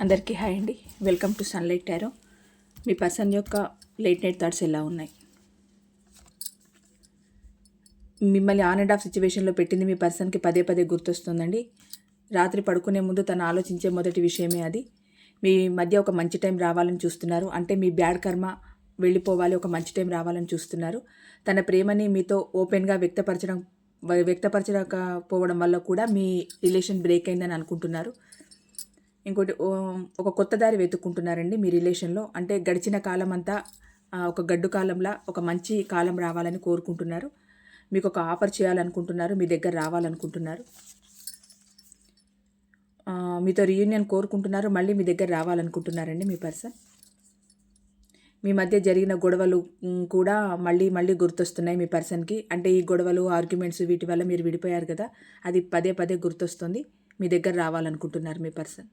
అందరికీ హాయ్ అండి. Welcome to sunlight tarot. Me person యొక్క లేట్ నైట్ థాట్స్ ఎలా ఉన్నాయి? మిమ్మల్ని ఆన్ అండ్ ఆఫ్ సిచ్యువేషన్లో పెట్టింది మీ పర్సన్కి పదే పదే గుర్తొస్తుందండి. రాత్రి పడుకునే ముందు తను ఆలోచించే మొదటి విషయమే అది. మీ మధ్య ఒక మంచి టైం రావాలని చూస్తున్నారు. అంటే మీ బ్యాడ్ కర్మ వెళ్ళిపోవాలి ఒక మంచి టైం రావాలని చూస్తున్నారు. తన ప్రేమని మీతో ఓపెన్గా వ్యక్తపరచడం వ్యక్తపరచకపోవడం వల్ల కూడా మీ రిలేషన్ బ్రేక్ అయిందని అనుకుంటున్నారు. ఇంకోటి ఓ, ఒక కొత్త దారి వెతుక్కుంటున్నారండి మీ రిలేషన్లో. అంటే గడిచిన కాలం అంతా ఒక గడ్డు కాలంలా ఒక మంచి కాలం రావాలని కోరుకుంటున్నారు. మీకు ఒక ఆఫర్ చేయాలనుకుంటున్నారు మీ దగ్గర రావాలనుకుంటున్నారు. మీతో రీయూనియన్ కోరుకుంటున్నారు మళ్ళీ మీ దగ్గర రావాలనుకుంటున్నారండి మీ పర్సన్. మీ మధ్య జరిగిన గొడవలు కూడా మళ్ళీ మళ్ళీ గుర్తొస్తున్నాయి మీ పర్సన్కి. అంటే ఈ గొడవలు ఆర్గ్యుమెంట్స్ వీటి వల్ల మీరు విడిపోయారు కదా అది పదే పదే గుర్తొస్తుంది. మీ దగ్గర రావాలనుకుంటున్నారు మీ పర్సన్.